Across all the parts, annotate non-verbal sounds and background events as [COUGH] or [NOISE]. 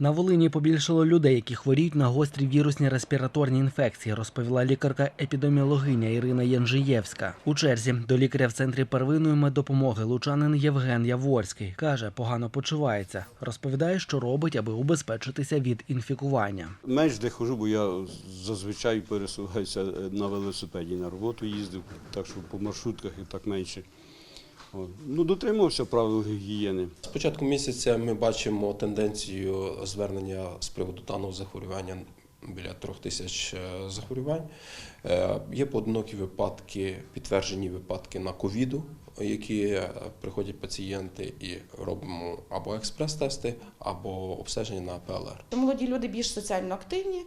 На Волині побільшало людей, які хворіють на гострі вірусні респіраторні інфекції, розповіла лікарка-епідеміологиня Ірина Янжиєвська. У черзі до лікаря в центрі первинної меддопомоги лучанин Євген Яворський каже, погано почувається. Розповідає, що робить, аби убезпечитися від інфікування. Менш де хожу, бо я зазвичай пересуваюся на велосипеді на роботу їздив, так що по маршрутках і так менше. Ну, дотримувався правил гігієни. З початку місяця ми бачимо тенденцію звернення з приводу даного захворювання біля трьох тисяч е, захворювань. Е, Є поодинокі випадки, підтверджені випадки на ковіду, які е, приходять пацієнти і робимо або експрес-тести, або обстеження на ПЛР. Молоді люди більш соціально активні,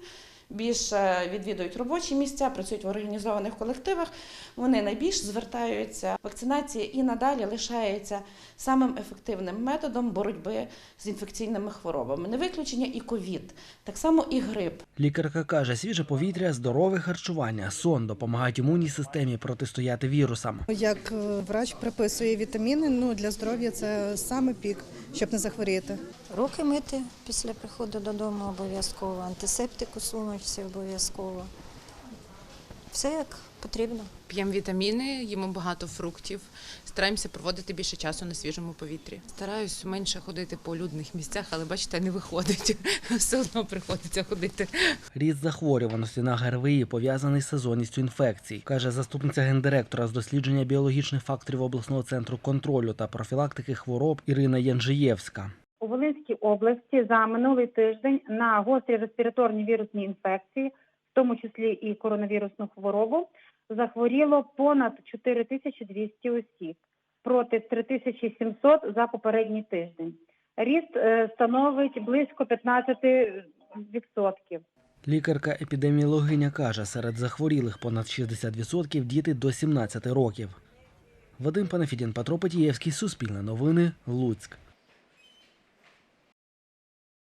більше відвідують робочі місця, працюють в організованих колективах. Вони найбільш звертаються. Вакцинація і надалі лишається самим ефективним методом боротьби з інфекційними хворобами. Не виключення і ковід, так само і грип. Лікарка каже, свіже повітря, здорове харчування, сон допомагають імунній системі протистояти вірусам. Як е, врач приписує вітаміни, ну для здоров'я це саме пік, щоб не захворіти. Руки мити після приходу додому обов'язково, антисептик у сумочці обов'язково. Все як потрібно. П'ємо вітаміни, їмо багато фруктів, стараємося проводити більше часу на свіжому повітрі. Стараюсь менше ходити по людних місцях, але бачите, не виходить. [LAUGHS] Все одно приходиться ходити. Ріст захворюваності на ГРВІ пов'язаний з сезонністю інфекцій, каже заступниця гендиректора з дослідження біологічних факторів обласного центру контролю та профілактики хвороб Ірина Янжиєвська. Волинській області за минулий тиждень на гострі респіраторні вірусні інфекції, в тому числі і коронавірусну хворобу, захворіло понад 4200 осіб проти 3700 за попередній тиждень. Ріст е, становить близько 15%. Лікарка-епідеміологиня каже, серед захворілих понад 60% діти до 17 років. Вадим Панафідін, Петро Петієвський, Суспільне новини, Луцьк.